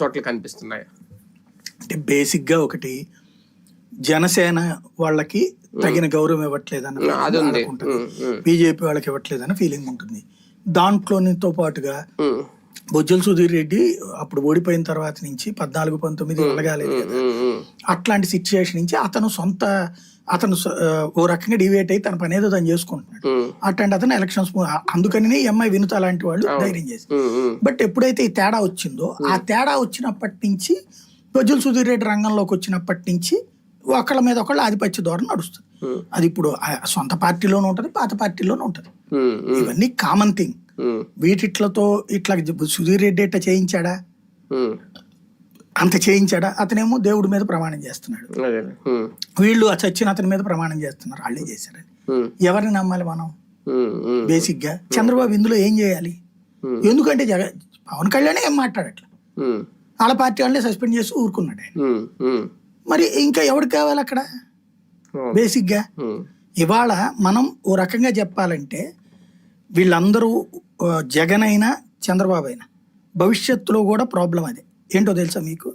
చోట్ల కనిపిస్తున్నాయి. అంటే బేసిక్గా ఒకటి జనసేన వాళ్ళకి తగిన గౌరవం ఉమ్, బీజేపీ వాళ్ళకి ఇవ్వట్లేదన్న ఫీలింగ్ ఉంటుంది. దాంట్లోనితో పాటుగా బొజ్జల సుధీర్ రెడ్డి అప్పుడు ఓడిపోయిన తర్వాత నుంచి పద్నాలుగు పంతొమ్మిది వెళ్ళగాలేదు కదా. అట్లాంటి సిచ్యుయేషన్ నుంచి అతను సొంత అతను ఓ రకంగా డివేట్ అయ్యి తన పని ఏదో తను చేసుకుంటున్నాడు. అట్లాంటి అతను ఎలక్షన్స్ అందుకని ఎంఐ వినుత లాంటి వాళ్ళు ధైర్యం చేసి బట్ ఎప్పుడైతే ఈ తేడా వచ్చిందో ఆ తేడా వచ్చినప్పటి నుంచి బొజ్జల సుధీర్ రెడ్డి రంగంలోకి వచ్చినప్పటి నుంచి ఒకళ్ళ మీద ఒకళ్ళ ఆధిపత్య ధోరణి నడుస్తుంది. అది ఇప్పుడు సొంత పార్టీలోనూ ఉంటుంది పాత పార్టీలోనూ ఉంటుంది. ఇవన్నీ కామన్ థింగ్ వీటిట్లతో ఇట్లా సుధీర్ రెడ్డి ఇట్లా చేయించాడా? అంత చేయించాడా? అతనేమో దేవుడి మీద ప్రమాణం చేస్తున్నాడు. వీళ్ళు ఆ చచ్చిన అతని మీద ప్రమాణం చేస్తున్నారు వాళ్ళే చేశారని. ఎవరిని నమ్మాలి మనం? బేసిక్గా చంద్రబాబు ఇందులో ఏం చేయాలి. ఎందుకంటే జగ పవన్ కళ్యాణ్ ఏం మాట్లాడట్ల? వాళ్ళ పార్టీ వాళ్ళని సస్పెండ్ చేసి ఊరుకున్నాడు ఆయన. మరి ఇంకా ఎవరికి కావాలి అక్కడ? బేసిక్గా ఇవాళ మనం ఓ రకంగా చెప్పాలంటే వీళ్ళందరూ జగన్ అయినా చంద్రబాబు అయినా భవిష్యత్తులో కూడా ప్రాబ్లం అదే. ఏంటో తెలుసా మీకు?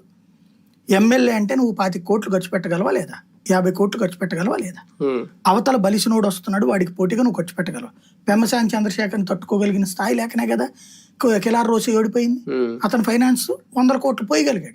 ఎమ్మెల్యే అంటే నువ్వు పాతి కోట్లు ఖర్చు పెట్టగలవా లేదా? యాభై కోట్లు ఖర్చు పెట్టగలవా లేదా? అవతల బలిసినోడు వస్తున్నాడు వాడికి పోటీగా నువ్వు ఖర్చు పెట్టగలవు? పెమ్మసాని చంద్రశేఖర్ని తట్టుకోగలిగిన స్థాయి లేకనే కదా. కిలార్ రోజు ఓడిపోయింది. అతని ఫైనాన్స్ వందల కోట్లు పోయగలిగాడు.